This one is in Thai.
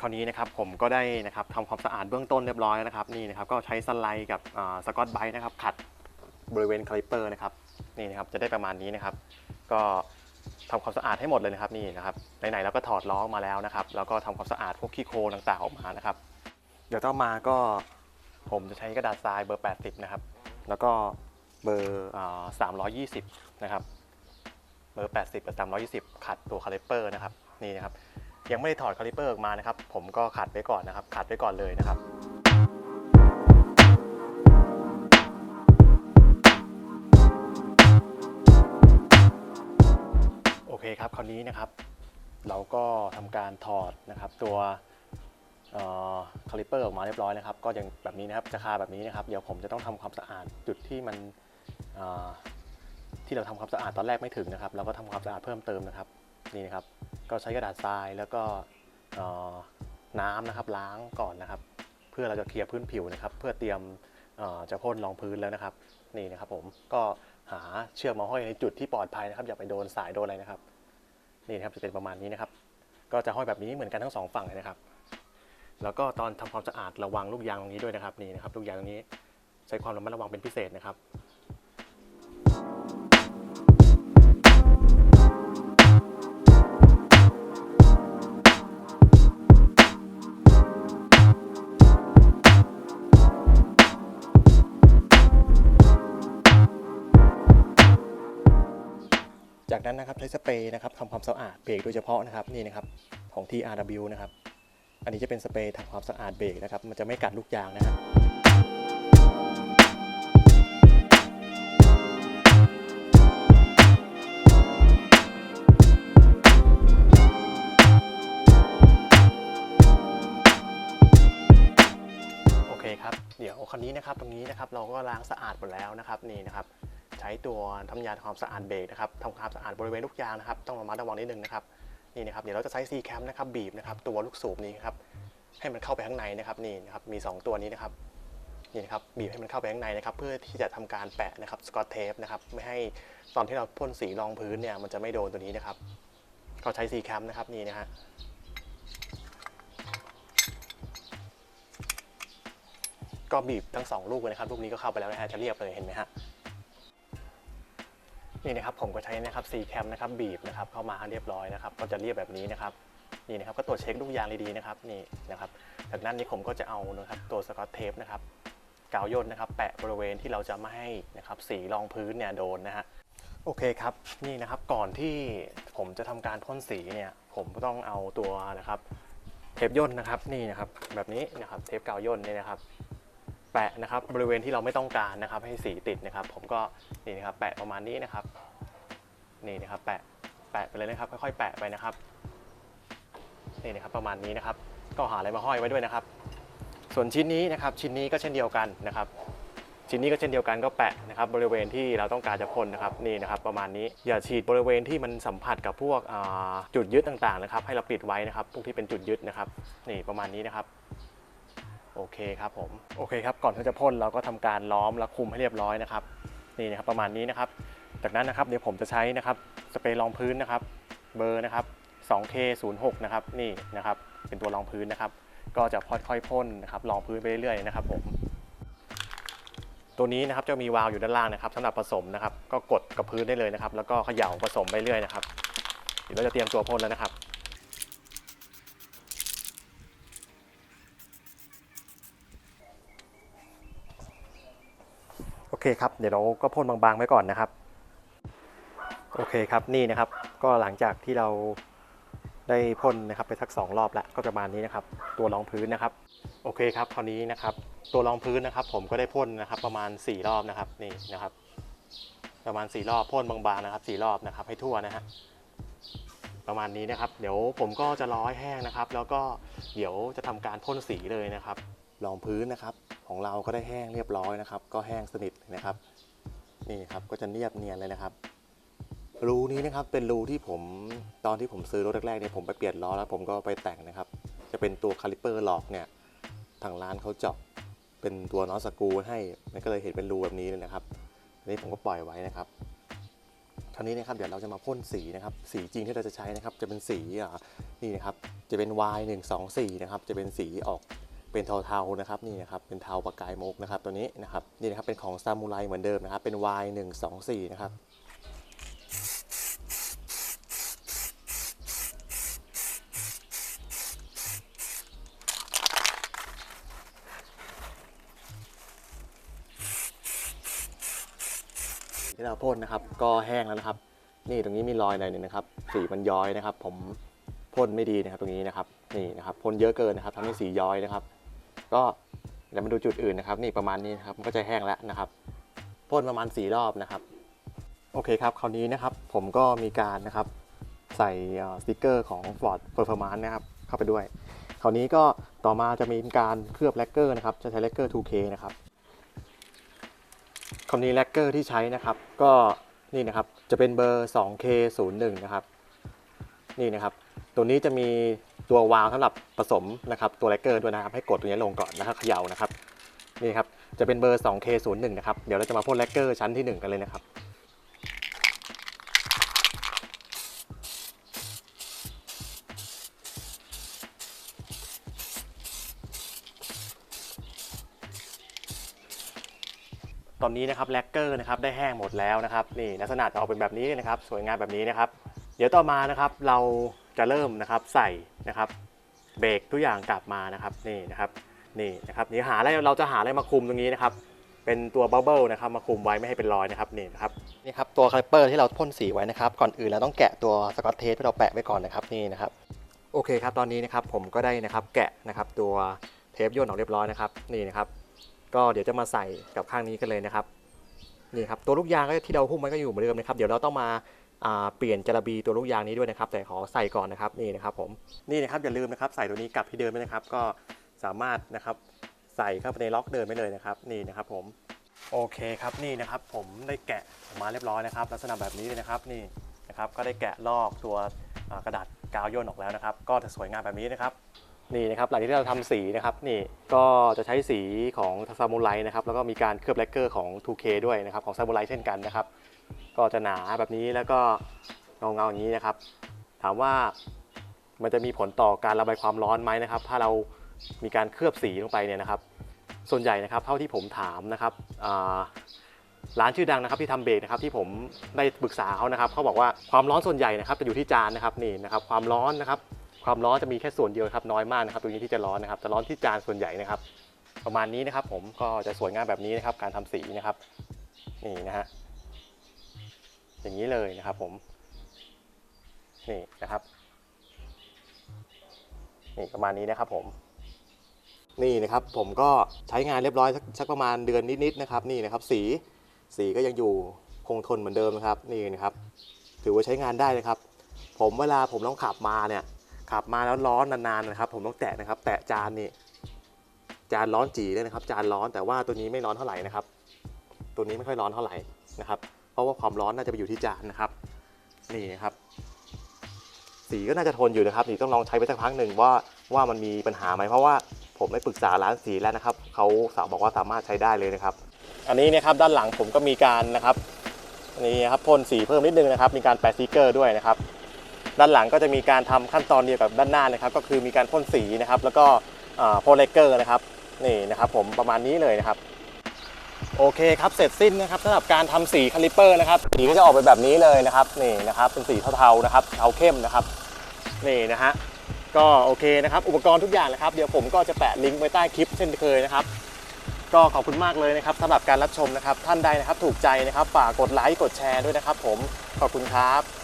คราวนี้นะครับผมก็ได้นะครับทำความสะอาดเบื้องต้นเรียบร้อยแล้วนะครับนี่นะครับก็ใช้สไลด์กับสกอตไบต์นะครับขัดบริเวณคาลิปเปอร์นะครับนี่นะครับจะได้ประมาณนี้นะครับ ก็ทำความสะอาดให้หมดเลยนะครับนี่นะครับไหนๆเราก็ถอดล้อมาแล้วนะครับ แล้วก็ทำความสะอาดพวกขี้โคลนต่างๆออกมานะครับ เดี๋ยวต่อมาก็ผมจะใช้กระดาษทรายเบอร์ 80 นะครับ แล้วก็เบอร์อ่า320นะครับ เบอร์ 80 กับ 320 ขัดตัวคาลิปเปอร์นะครับ นี่นะครับ ยังไม่ได้ถอดคาลิเปอร์ออกมานะครับ ผมก็ขัดไว้ก่อนนะครับ ขัดไว้ก่อนเลยนะครับโอเคครับคราวนี้นะครับ เราก็ทำการถอดนะครับตัวคาลิเปอร์ออกมาเรียบร้อยนะครับ ก็ยังแบบนี้นะครับจะคาแบบนี้นะครับ เดี๋ยวผมจะต้องทำความสะอาดจุดที่มันที่เราทำความสะอาดตอนแรกไม่ถึงนะครับ เราก็ทำความสะอาดเพิ่มเติมนะครับนี่นะครับ ก็ใช้กระดาษทรายแล้วก็น้ำนะครับล้างก่อนนะครับ เพื่อเราจะเคลียร์พื้นผิวนะครับ เพื่อเตรียมจะพ่นรองพื้นแล้วนะครับ นี่นะครับผมก็หาเชือกมาห้อยในจุดที่ปลอดภัยนะครับ อย่าไปโดนสายโดนอะไรนะครับ นี่นะครับจะเป็นประมาณนี้นะครับ ก็จะห้อยแบบนี้เหมือนกันทั้งสองฝั่งเลยนะครับ แล้วก็ตอนทำความสะอาดระวังลูกยางตรงนี้ด้วยนะครับนี่นะครับ ลูกยางตรงนี้ใช้ความระมัดระวังเป็นพิเศษนะครับ จากนั้นนะครับใช้สเปรย์นะครับทำความสะอาดเบรกโดยเฉพาะนะครับนี่นะครับของ TRW นะครับอันนี้จะเป็นสเปรย์ทำความสะอาดเบรกนะครับมันจะไม่กัดลูกยางนะครับโอเคครับเดี๋ยวคันนี้นะครับตรงนี้นะครับเราก็ล้างสะอาดหมดแล้วนะครับนี่นะครับ ใช้ตัวทำยาทำความสะอาดเบรกนะครับทำความสะอาดบริเวณลูกยางนะครับ ต้องระมัดระวังนิดนึงนะครับนี่นะครับเดี๋ยวเราจะใช้ซีแคมนะครับบีบนะครับตัวลูกสูบนี้ครับให้มันเข้าไปข้างในนะครับนี่นะครับมี 2 ตัวนี้นะครับนี่นะครับบีบให้มันเข้าไปข้างในนะครับเพื่อที่จะทำการแปะนะครับสกอตเทปนะครับไม่ให้ตอนที่เราพ่นสีรองพื้นเนี่ยมันจะไม่โดนตัวนี้นะครับก็ใช้ซีแคมนะครับนี่นะฮะก็บีบทั้งสองลูกเลยนะครับลูกนี้ก็เข้าไปแล้วนะฮะจะเรียบเลยเห็นไหมฮะ นี่นะครับผมก็ใช้นะครับซีแคมนะครับบีบนะครับเข้ามาให้เรียบร้อยนะครับ ก็จะเรียบแบบนี้นะครับนี่นะครับก็ตรวจเช็คลูกยางดีๆนะครับนี่นะครับจากนั้นนี่ผมก็จะเอานะครับตัวสกอตเทปนะครับกาวย่นนะครับ แปะบริเวณที่เราจะไม่ให้นะครับสีรองพื้นเนี่ยโดนนะฮะโอเคครับนี่นะครับก่อนที่ผมจะทำการพ่นสีเนี่ยผมก็ต้องเอาตัวนะครับเทปย่นนะครับนี่นะครับแบบนี้นะครับเทปกาวย่นนี่นะครับ แปะนะครับบริเวณที่เราไม่ต้องการนะครับ ให้สีติดนะครับ ผมก็นี่นะครับแปะประมาณนี้นะครับนี่นะครับแปะแปะไปเลยนะครับ ค่อยๆแปะไปนะครับนี่นะครับประมาณนี้นะครับ ก็หาอะไรมาห้อยไว้ด้วยนะครับ ส่วนชิ้นนี้นะครับชิ้นนี้ก็เช่นเดียวกันนะครับ ชิ้นนี้ก็เช่นเดียวกันก็แปะนะครับ บริเวณที่เราต้องการจะพ่นนะครับนี่นะครับประมาณนี้อย่าฉีดบริเวณที่มันสัมผัสกับพวกจุดยึดต่างๆนะครับ ให้เราปิดไว้นะครับพวกที่เป็นจุดยึดนะครับนี่ประมาณนี้นะครับ โอเคครับผมโอเคครับก่อนที่จะพ่นเราก็ทำการล้อมและคุมให้เรียบร้อยนะครับนี่นะครับประมาณนี้นะครับ จากนั้นนะครับเดี๋ยวผมจะใช้นะครับสเปรย์รองพื้นนะครับเบอร์นะครับ 2K06 นะครับนี่นะครับเป็นตัวรองพื้นนะครับ ก็จะค่อยๆพ่นนะครับรองพื้นไปเรื่อยๆนะครับผมตัวนี้นะครับจะมีวาล์วอยู่ด้านล่างนะครับสำหรับผสมนะครับ ก็กดกับพื้นได้เลยนะครับ แล้วก็เขย่าผสมไปเรื่อยนะครับเดี๋ยวเราจะเตรียมตัวพ่นแล้วนะครับ เคครับเดี๋ยวเราก็พ่นบางๆไว้ก่อนนะครับ โอเคครับนี่นะครับ ก็หลังจากที่เราได้พ่นนะครับไปสักสองรอบแล้วก็ประมาณนี้นะครับ ตัวรองพื้นนะครับ โอเคครับคราวนี้นะครับ ตัวรองพื้นนะครับ ผมก็ได้พ่นนะครับประมาณ 4 รอบนะครับนี่นะครับ ประมาณ 4 รอบพ่นบางๆนะครับ 4 รอบนะครับ ให้ทั่วนะฮะประมาณนี้นะครับ เดี๋ยวผมก็จะรอให้แห้งนะครับ แล้วก็เดี๋ยวจะทำการพ่นสีเลยนะครับรองพื้นนะครับ ของเราก็ได้แห้งเรียบร้อยนะครับ ก็แห้งสนิทเลยนะครับ นี่ครับก็จะเนียบเนียนเลยนะครับ รูนี้นะครับเป็นรูที่ผมตอนที่ผมซื้อรถแรกๆเนี่ยผมไปเปลี่ยนล้อแล้วผมก็ไปแต่งนะครับ จะเป็นตัวคาลิเปอร์หลอกเนี่ยทางร้านเขาเจาะเป็นตัวน็อตสกูให้มันก็เลยเห็นเป็นรูแบบนี้เลยนะครับอันนี้ผมก็ปล่อยไว้นะครับคราวนี้นะครับเดี๋ยวเราจะมาพ่นสีนะครับ สีจริงที่เราจะใช้นะครับ จะเป็นสีอ่านี่นะครับ จะเป็น Y 1 2 4นะครับ จะเป็นสีออก เป็นเทาๆนะครับนี่นะครับเป็นเทาประกายมกนะครับตัวนี้นะครับนี่นะครับเป็นของซามูไรเหมือนเดิมนะครับเป็น Y 1 2 4นะครับที่เราพ่นนะครับก็แห้งแล้วนะครับ นี่ตรงนี้มีรอยหน่อยนึงนะครับ สีมันย้อยนะครับ ผมพ่นไม่ดีนะครับตรงนี้นะครับนี่นะครับพ่นเยอะเกินนะครับทำให้สีย้อยนะครับ ก็เดี๋ยวมาดูจุดอื่นนะครับ นี่ประมาณนี้นะครับมันก็จะแห้งแล้วนะครับพ่นประมาณสีรอบนะครับโอเคครับคราวนี้นะครับผมก็มีการนะครับใส่สติกเกอร์ของ Ford Performance นะครับเข้าไปด้วย คราวนี้ก็ต่อมาจะมีการเคลือบแลกเกอร์นะครับจะใช้แลกเกอร์ 2K นะครับคำนี้แลกเกอร์ที่ใช้นะครับ ก็นี่นะครับจะเป็นเบอร์ 2K01 นะครับนี่นะครับ ตัวนี้จะมี ตัววาล์วสำหรับผสมนะครับตัวแลกเกอร์ด้วยนะครับ ให้กดตัวนี้ลงก่อนนะครับเขย่านะครับนี่ครับจะเป็นเบอร์ 2K01 นะครับเดี๋ยวเราจะมาพ่นแลกเกอร์ชั้นที่ 1 กันเลยนะครับตอนนี้นะครับแลกเกอร์นะครับได้แห้งหมดแล้วนะครับนี่ลักษณะจะออกเป็นแบบนี้นะครับ สวยงามแบบนี้นะครับ เดี๋ยวต่อมานะครับเราจะเริ่มนะครับใส่ นะครับเบรกทุกอย่างกลับมานะครับนี่นะครับนี่นะครับนี่หาอะไรเราจะหาอะไรมาคุมตรงนี้นะครับเป็นตัวบับเบิลนะครับมาคุมไว้ไม่ให้เป็นรอยนะครับนี่นะครับนี่ครับตัวคลิปเปอร์ที่เราพ่นสีไว้นะครับก่อนอื่นเราต้องแกะตัวสกอตเทปที่เราแปะไว้ก่อนนะครับนี่นะครับโอเคครับตอนนี้นะครับผมก็ได้นะครับแกะนะครับตัวเทปย่นออกเรียบร้อยนะครับนี่นะครับก็เดี๋ยวจะมาใส่กับข้างนี้กันเลยนะครับนี่ครับตัวลูกยางก็ที่เราหุ้มไว้ก็อยู่เหมือนเดิมนะครับเดี๋ยวเราต้องมาอ่า เปลี่ยนจระบีตัวลูกยางนี้ด้วยนะครับ แต่ขอใส่ก่อนนะครับนี่นะครับผมนี่นะครับอย่าลืมนะครับใส่ตัวนี้กลับที่เดิมด้วยนะครับ ก็สามารถนะครับใส่เข้าไปในล็อกเดิมไปเลยนะครับ นี่นะครับผมโอเคครับนี่นะครับผมได้แกะออกมาเรียบร้อยนะครับ ลักษณะแบบนี้เลยนะครับนี่นะครับก็ได้แกะลอกตัวกระดาษกาวย่นออกแล้วนะครับ ก็จะสวยงามแบบนี้นะครับนี่นะครับหลังจากที่เราทำสีนะครับนี่ก็จะใช้สีของซามูไรนะครับแล้วก็มีการเคลือบแลกเกอร์ของ 2K ด้วยนะครับของซามูไรเช่นกันนะครับ ก็จะหนาแบบนี้แล้วก็เงาเงาๆอย่างนี้นะครับ ถามว่ามันจะมีผลต่อการระบายความร้อนไหมนะครับ ถ้าเรามีการเคลือบสีลงไปเนี่ยนะครับ ส่วนใหญ่นะครับเท่าที่ผมถามนะครับร้านชื่อดังนะครับที่ทำเบรกนะครับที่ผมได้ปรึกษาเขานะครับเขาบอกว่าความร้อนส่วนใหญ่นะครับจะอยู่ที่จานนะครับนี่นะครับความร้อนนะครับ ความร้อนจะมีแค่ส่วนเดียวครับน้อยมากนะครับตรงนี้ที่จะร้อนนะครับจะร้อนที่จานส่วนใหญ่นะครับ ประมาณนี้นะครับผมก็จะสวยงามแบบนี้นะครับการทำสีนะครับนี่นะฮะ อย่างนี้เลยนะครับผมนี่นะครับนี่ประมาณนี้นะครับผม นี่นะครับผมก็ใช้งานเรียบร้อยสักสักประมาณเดือนนิดๆนะครับนี่นะครับสีสีก็ยังอยู่คงทนเหมือนเดิมนะครับนี่นะครับ ถือว่าใช้งานได้เลยครับ ผมเวลาผมต้องขับมาเนี่ยขับมาแล้วร้อนนานๆนะครับ ผมต้องแตะนะครับ แตะจานนี่จานร้อนจีเลยนะครับ จานร้อนแต่ว่าตัวนี้ไม่ร้อนเท่าไหร่นะครับ ตัวนี้ไม่ค่อยร้อนเท่าไหร่นะครับ ราะว่าความร้อนน่าจะไปอยู่ที่จานนะครับนี่นะครับ สีก็น่าจะทนอยู่นะครับนี่ต้องลองใช้ไปสักพักหนึ่งว่าว่ามันมีปัญหาไหมเพราะว่าผมได้ปรึกษาร้านสีแล้วนะครับเขาสาวบอกว่าสามารถใช้ได้เลยนะครับ อันนี้นะครับด้านหลังผมก็มีการนะครับนี่นะครับพ่นสีเพิ่มนิดนึงนะครับ มีการแปะสติกเกอร์ด้วยนะครับ ด้านหลังก็จะมีการทำขั้นตอนเดียวกับด้านหน้านะครับ ก็คือมีการพ่นสีนะครับ แล้วก็อ่าพ่นเลกเกอร์นะครับนี่นะครับ ผมประมาณนี้เลยนะครับ โอเคครับเสร็จสิ้นนะครับสำหรับการทำสีคาลิปเปอร์นะครับสีก็จะออกเป็นแบบนี้เลยนะครับนี่นะครับเป็นสีเทาๆนะครับเทาเข้มนะครับนี่นะฮะก็โอเคนะครับอุปกรณ์ทุกอย่างนะครับเดี๋ยวผมก็จะแปะลิงก์ไว้ใต้คลิปเช่นเคยนะครับก็ขอบคุณมากเลยนะครับสำหรับการรับชมนะครับท่านใดนะครับถูกใจนะครับฝากกดไลค์กดแชร์ด้วยนะครับ ผมขอบคุณครับ